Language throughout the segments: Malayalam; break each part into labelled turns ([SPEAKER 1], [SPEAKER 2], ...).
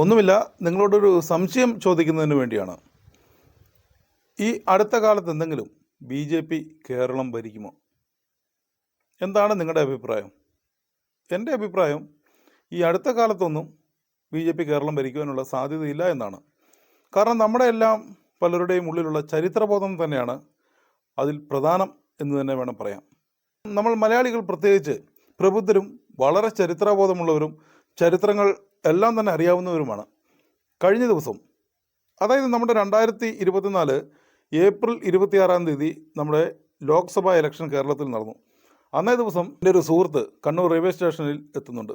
[SPEAKER 1] ഒന്നുമില്ല നിങ്ങളോടൊരു സംശയം ചോദിക്കുന്നതിന് വേണ്ടിയാണ്. ഈ അടുത്ത കാലത്ത് എന്തെങ്കിലും ബി ജെ പി കേരളം ഭരിക്കുമോ? എന്താണ് നിങ്ങളുടെ അഭിപ്രായം? എന്റെ അഭിപ്രായം ഈ അടുത്ത കാലത്തൊന്നും ബി ജെ പി കേരളം ഭരിക്കുവാനുള്ള സാധ്യതയില്ല എന്നാണ്. കാരണം നമ്മുടെ എല്ലാം പലരുടെയും ഉള്ളിലുള്ള ചരിത്രബോധം തന്നെയാണ് അതിൽ പ്രധാനം എന്ന് തന്നെ വേണം പറയാം നമ്മൾ മലയാളികൾ പ്രത്യേകിച്ച് പ്രബുദ്ധരും വളരെ ചരിത്രബോധമുള്ളവരും ചരിത്രങ്ങൾ എല്ലാം തന്നെ അറിയാവുന്നവരുമാണ്. കഴിഞ്ഞ ദിവസം അതായത് നമ്മുടെ രണ്ടായിരത്തി ഇരുപത്തിനാല് ഏപ്രിൽ ഇരുപത്തിയാറാം തീയതി നമ്മുടെ ലോക്സഭാ ഇലക്ഷൻ കേരളത്തിൽ നടന്നു. അന്നേ ദിവസം എന്റെ ഒരു സുഹൃത്ത് കണ്ണൂർ റെയിൽവേ സ്റ്റേഷനിൽ എത്തുന്നുണ്ട്.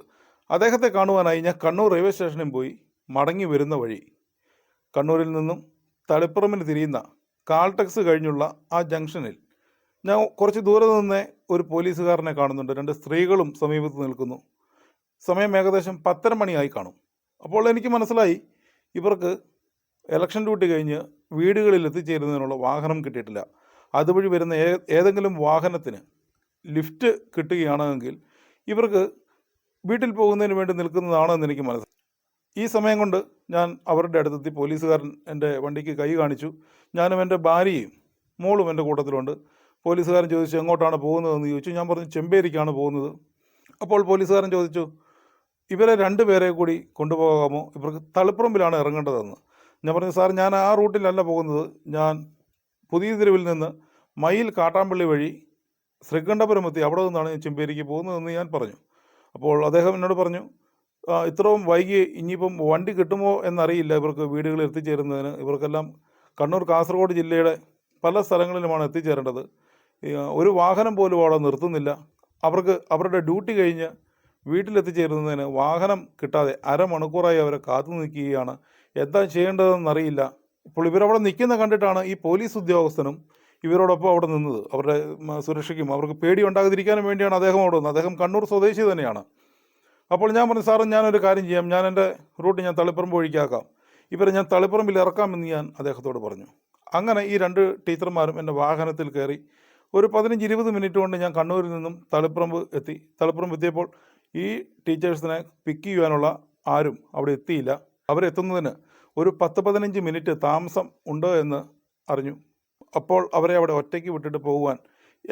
[SPEAKER 1] അദ്ദേഹത്തെ കാണുവാനായി ഞാൻ കണ്ണൂർ റെയിൽവേ സ്റ്റേഷനിൽ പോയി മടങ്ങി വരുന്ന വഴി. കണ്ണൂരിൽ നിന്നും തളിപ്പുറമിന് തിരിയുന്ന കാൾടെക്സ് കഴിഞ്ഞുള്ള ആ ജംഗ്ഷനിൽ ഞാൻ കുറച്ച് ദൂരെ നിന്ന് ഒരു പോലീസുകാരനെ കാണുന്നുണ്ട്. രണ്ട് സ്ത്രീകളും സമീപത്ത് നിൽക്കുന്നു. സമയം ഏകദേശം പത്തര മണിയായി കാണും. അപ്പോൾ എനിക്ക് മനസ്സിലായി ഇവർക്ക് ഇലക്ഷൻ ഡ്യൂട്ടി കഴിഞ്ഞ് വീടുകളിൽ എത്തിച്ചേരുന്നതിനുള്ള വാഹനം കിട്ടിയിട്ടില്ല. അതുവഴി വരുന്ന ഏതെങ്കിലും വാഹനത്തിന് ലിഫ്റ്റ് കിട്ടുകയാണെങ്കിൽ ഇവർക്ക് വീട്ടിൽ പോകുന്നതിന് വേണ്ടി നിൽക്കുന്നതാണെന്ന് എനിക്ക് മനസ്സിലായി ഈ സമയം കൊണ്ട് ഞാൻ അവരുടെ അടുത്തെത്തി പോലീസുകാരൻ എന്റെ വണ്ടിക്ക് കൈ കാണിച്ചു. ഞാനും എന്റെ ഭാര്യയും മോളും എന്റെ കൂട്ടത്തിലുണ്ട്. പോലീസുകാരൻ ചോദിച്ചു എങ്ങോട്ടാണ് പോകുന്നതെന്ന് ചോദിച്ചു? ഞാൻ പറഞ്ഞു ചെമ്പേരിക്കാണ് പോകുന്നത്. അപ്പോൾ പോലീസുകാരൻ ചോദിച്ചു ഇവരെ രണ്ടുപേരെ കൂടി കൊണ്ടുപോകാമോ? ഇവർക്ക് തളിപ്പറമ്പിലാണ് ഇറങ്ങേണ്ടതെന്ന്. ഞാൻ പറഞ്ഞു സാർ ഞാൻ ആ റൂട്ടിലല്ല പോകുന്നത്. ഞാൻ പുതിയ തെരുവിൽ നിന്ന് മയിൽ കാട്ടാമ്പള്ളി വഴി ശ്രീകണ്ഠപുരം എത്തി. അവിടെ നിന്നാണ് ഞാൻ ചെമ്പേരിക്ക് പോകുന്നതെന്ന് ഞാൻ പറഞ്ഞു. അപ്പോൾ അദ്ദേഹം എന്നോട് പറഞ്ഞു ഇത്രയും വൈകി ഇനിയിപ്പം വണ്ടി കിട്ടുമോ എന്നറിയില്ല. ഇവർക്ക് വീടുകളിൽ എത്തിച്ചേരുന്നതിന് ഇവർക്കെല്ലാം കണ്ണൂർ കാസർഗോഡ് ജില്ലയുടെ പല സ്ഥലങ്ങളിലുമാണ് എത്തിച്ചേരേണ്ടത്. ഒരു വാഹനം പോലും അവിടെ നിർത്തുന്നില്ല. അവർക്ക് അവരുടെ ഡ്യൂട്ടി കഴിഞ്ഞ് വീട്ടിലെത്തിച്ചേരുന്നതിന് വാഹനം കിട്ടാതെ അരമണിക്കൂറായി അവരെ കാത്തു നിൽക്കുകയാണ്. എന്താ ചെയ്യേണ്ടതെന്നറിയില്ല. ഇപ്പോൾ ഇവരവിടെ നിൽക്കുന്ന കണ്ടിട്ടാണ് ഈ പോലീസ് ഉദ്യോഗസ്ഥനും ഇവരോടൊപ്പം അവിടെ നിന്നത്. അവരുടെ സുരക്ഷയ്ക്കും അവർക്ക് പേടി ഉണ്ടാകാതിരിക്കാനും വേണ്ടിയാണ് അദ്ദേഹം അവിടെ വന്നത്. അദ്ദേഹം കണ്ണൂർ സ്വദേശി തന്നെയാണ്. അപ്പോൾ ഞാൻ പറഞ്ഞു സാറ് ഞാനൊരു കാര്യം ചെയ്യാം. ഞാൻ എന്റെ റൂട്ട് ഞാൻ തളിപ്പറമ്പ് ഒഴിക്കാക്കാം. ഇവരെ ഞാൻ തളിപ്പറമ്പിൽ ഇറക്കാമെന്ന് ഞാൻ അദ്ദേഹത്തോട് പറഞ്ഞു. അങ്ങനെ ഈ രണ്ട് ടീച്ചർമാരും എന്റെ വാഹനത്തിൽ കയറി ഒരു പതിനഞ്ച് ഇരുപത് മിനിറ്റ് കൊണ്ട് ഞാൻ കണ്ണൂരിൽ നിന്നും തളിപ്പറമ്പ് എത്തി. തളിപ്പറമ്പ് എത്തിയപ്പോൾ ഈ ടീച്ചേഴ്സിനെ പിക്ക് ചെയ്യാനുള്ള ആരും അവിടെ എത്തിയില്ല. അവരെത്തുന്നതിന് ഒരു പത്ത് പതിനഞ്ച് മിനിറ്റ് താമസം ഉണ്ട് എന്ന് അറിഞ്ഞു. അപ്പോൾ അവരെ അവിടെ ഒറ്റയ്ക്ക് വിട്ടിട്ട് പോകുവാൻ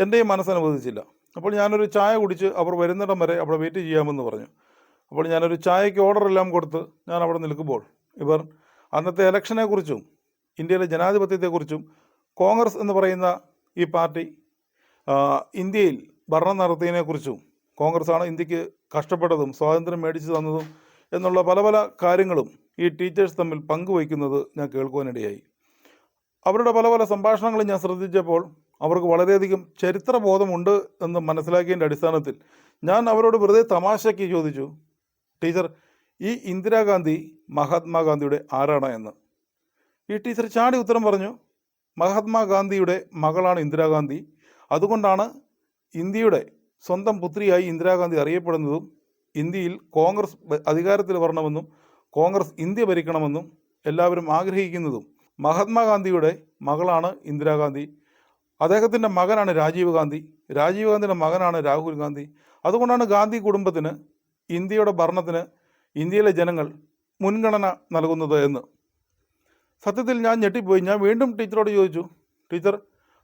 [SPEAKER 1] എന്റെയും മനസ്സനുവദിച്ചില്ല. അപ്പോൾ ഞാനൊരു ചായ കുടിച്ച് അവർ വരുന്നിടം വരെ അവിടെ വെയിറ്റ് ചെയ്യാമെന്ന് പറഞ്ഞു. അപ്പോൾ ഞാനൊരു ചായയ്ക്ക് ഓർഡർ എല്ലാം കൊടുത്ത് ഞാൻ അവിടെ നിൽക്കുമ്പോൾ ഇവർ അന്നത്തെ ഇലക്ഷനെക്കുറിച്ചും ഇന്ത്യയിലെ ജനാധിപത്യത്തെക്കുറിച്ചും കോൺഗ്രസ് എന്ന് പറയുന്ന ഈ പാർട്ടി ഇന്ത്യയിൽ ഭരണം നടത്തിയതിനെക്കുറിച്ചും കോൺഗ്രസ്സാണ് ഇന്ത്യയ്ക്ക് കഷ്ടപ്പെട്ടതും സ്വാതന്ത്ര്യം മേടിച്ചു തന്നതും എന്നുള്ള പല പല കാര്യങ്ങളും ഈ ടീച്ചേഴ്സ് തമ്മിൽ പങ്കുവയ്ക്കുന്നത് ഞാൻ കേൾക്കുവാനിടയായി. അവരുടെ പല പല സംഭാഷണങ്ങളും ഞാൻ ശ്രദ്ധിച്ചപ്പോൾ അവർക്ക് വളരെയധികം ചരിത്രബോധമുണ്ട് എന്ന് മനസ്സിലാക്കിയതിന്റെ അടിസ്ഥാനത്തിൽ ഞാൻ അവരോട് വെറുതെ തമാശയ്ക്ക് ചോദിച്ചു ടീച്ചർ ഈ ഇന്ദിരാഗാന്ധി മഹാത്മാഗാന്ധിയുടെ ആരാണ് എന്ന്? ഈ ടീച്ചർ ചാടി ഉത്തരം പറഞ്ഞു മഹാത്മാഗാന്ധിയുടെ മകളാണ് ഇന്ദിരാഗാന്ധി. അതുകൊണ്ടാണ് ഇന്ത്യയുടെ സ്വന്തം പുത്രിയായി ഇന്ദിരാഗാന്ധി അറിയപ്പെടുന്നതും ഇന്ത്യയിൽ കോൺഗ്രസ് അധികാരത്തിൽ വരണമെന്നും കോൺഗ്രസ് ഇന്ത്യ ഭരിക്കണമെന്നും എല്ലാവരും ആഗ്രഹിക്കുന്നതും മഹാത്മാഗാന്ധിയുടെ മകളാണ് ഇന്ദിരാഗാന്ധി. അദ്ദേഹത്തിന്റെ മകനാണ് രാജീവ് ഗാന്ധി. രാജീവ് ഗാന്ധിയുടെ മകനാണ് രാഹുൽ ഗാന്ധി. അതുകൊണ്ടാണ് ഗാന്ധി കുടുംബത്തിന് ഇന്ത്യയുടെ ഭരണത്തിന് ഇന്ത്യയിലെ ജനങ്ങൾ മുൻഗണന നൽകുന്നത് എന്ന്. സത്യത്തിൽ ഞാൻ ഞെട്ടിപ്പോയി. ഞാൻ വീണ്ടും ടീച്ചറോട് ചോദിച്ചു ടീച്ചർ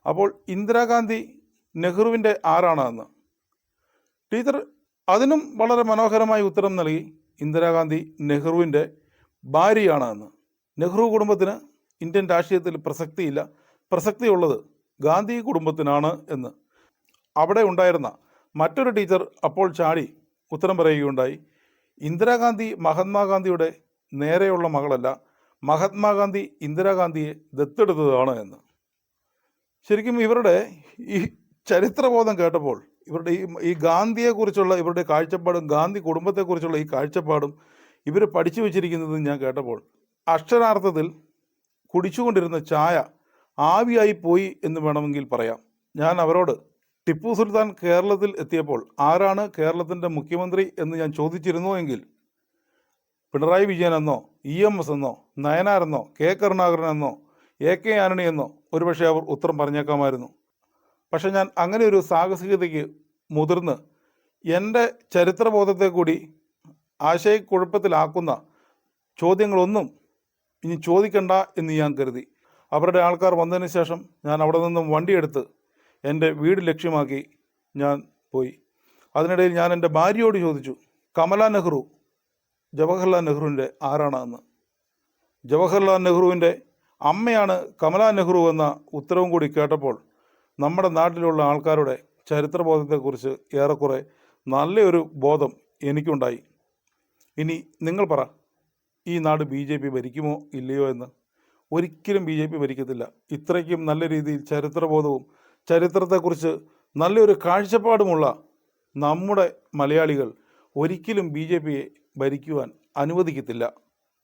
[SPEAKER 1] അപ്പോൾ ഇന്ദിരാഗാന്ധി നെഹ്റുവിന്റെ ആരാണ്? എന്ന്. ടീച്ചർ അതിനും വളരെ മനോഹരമായ ഉത്തരം നൽകി ഇന്ദിരാഗാന്ധി നെഹ്റുവിന്റെ ഭാര്യയാണ് എന്ന് നെഹ്റു കുടുംബത്തിന് ഇന്ത്യൻ രാഷ്ട്രീയത്തിൽ പ്രസക്തിയില്ല. പ്രസക്തിയുള്ളത് ഗാന്ധി കുടുംബത്തിനാണ് എന്ന്. അവിടെ ഉണ്ടായിരുന്ന മറ്റൊരു ടീച്ചർ അപ്പോൾ ചാടി ഉത്തരം പറയുകയുണ്ടായി. ഇന്ദിരാഗാന്ധി മഹാത്മാഗാന്ധിയുടെ നേരെയുള്ള മകളല്ല മഹാത്മാഗാന്ധി ഇന്ദിരാഗാന്ധിയെ ദത്തെടുത്തതാണ് എന്ന്. ശരിക്കും ഇവരുടെ ഈ ചരിത്രബോധം കേട്ടപ്പോൾ ഇവരുടെ ഈ ഈ ഗാന്ധിയെക്കുറിച്ചുള്ള ഇവരുടെ കാഴ്ചപ്പാടും ഗാന്ധി കുടുംബത്തെക്കുറിച്ചുള്ള ഈ കാഴ്ചപ്പാടും ഇവർ പഠിച്ചു വെച്ചിരിക്കുന്നത് ഞാൻ കേട്ടപ്പോൾ അക്ഷരാർത്ഥത്തിൽ കുടിച്ചുകൊണ്ടിരുന്ന ചായ ആവിയായി പോയി എന്ന് വേണമെങ്കിൽ പറയാം. ഞാൻ അവരോട് ടിപ്പു സുൽത്താൻ കേരളത്തിൽ എത്തിയപ്പോൾ ആരാണ് കേരളത്തിന്റെ മുഖ്യമന്ത്രി എന്ന് ഞാൻ ചോദിച്ചിരുന്നു എങ്കിൽ പിണറായി വിജയൻ എന്നോ ഇ എം എസ് എന്നോ നയനാരെന്നോ കെ കരുണാകരൻ എന്നോ എ കെ ആന്റണി എന്നോ ഒരുപക്ഷെ അവർ ഉത്തരം പറഞ്ഞേക്കാമായിരുന്നു. പക്ഷെ ഞാൻ അങ്ങനെ ഒരു സാഹസികതയ്ക്ക് മുതിർന്ന് എന്റെ ചരിത്രബോധത്തെ കൂടി ആശയക്കുഴപ്പത്തിലാക്കുന്ന ചോദ്യങ്ങളൊന്നും ഇനി ചോദിക്കണ്ട എന്ന് ഞാൻ കരുതി. അവരുടെ ആൾക്കാർ വന്നതിന് ശേഷം ഞാൻ അവിടെ നിന്നും വണ്ടിയെടുത്ത് എന്റെ വീട് ലക്ഷ്യമാക്കി ഞാൻ പോയി. അതിനിടയിൽ ഞാൻ എന്റെ ഭാര്യയോട് ചോദിച്ചു കമലാ നെഹ്റു ജവഹർലാൽ നെഹ്റുവിന്റെ ആരാണെന്ന്? ജവഹർലാൽ നെഹ്റുവിന്റെ അമ്മയാണ് കമലാ നെഹ്റു എന്ന ഉത്തരവും കൂടി കേട്ടപ്പോൾ നമ്മുടെ നാട്ടിലുള്ള ആൾക്കാരുടെ ചരിത്രബോധത്തെക്കുറിച്ച് ഏറെക്കുറെ നല്ലൊരു ബോധം എനിക്കുണ്ടായി. ഇനി നിങ്ങൾ പറ ഈ നാട് ബി ജെ പി ഭരിക്കുമോ ഇല്ലയോ എന്ന്? ഒരിക്കലും ബി ജെ പി ഭരിക്കത്തില്ല. ഇത്രയ്ക്കും നല്ല രീതിയിൽ ചരിത്രബോധവും ചരിത്രത്തെക്കുറിച്ച് നല്ലൊരു കാഴ്ചപ്പാടുമുള്ള നമ്മുടെ മലയാളികൾ ഒരിക്കലും ബി ജെ പിയെ ഭരിക്കുവാൻ അനുവദിക്കത്തില്ല.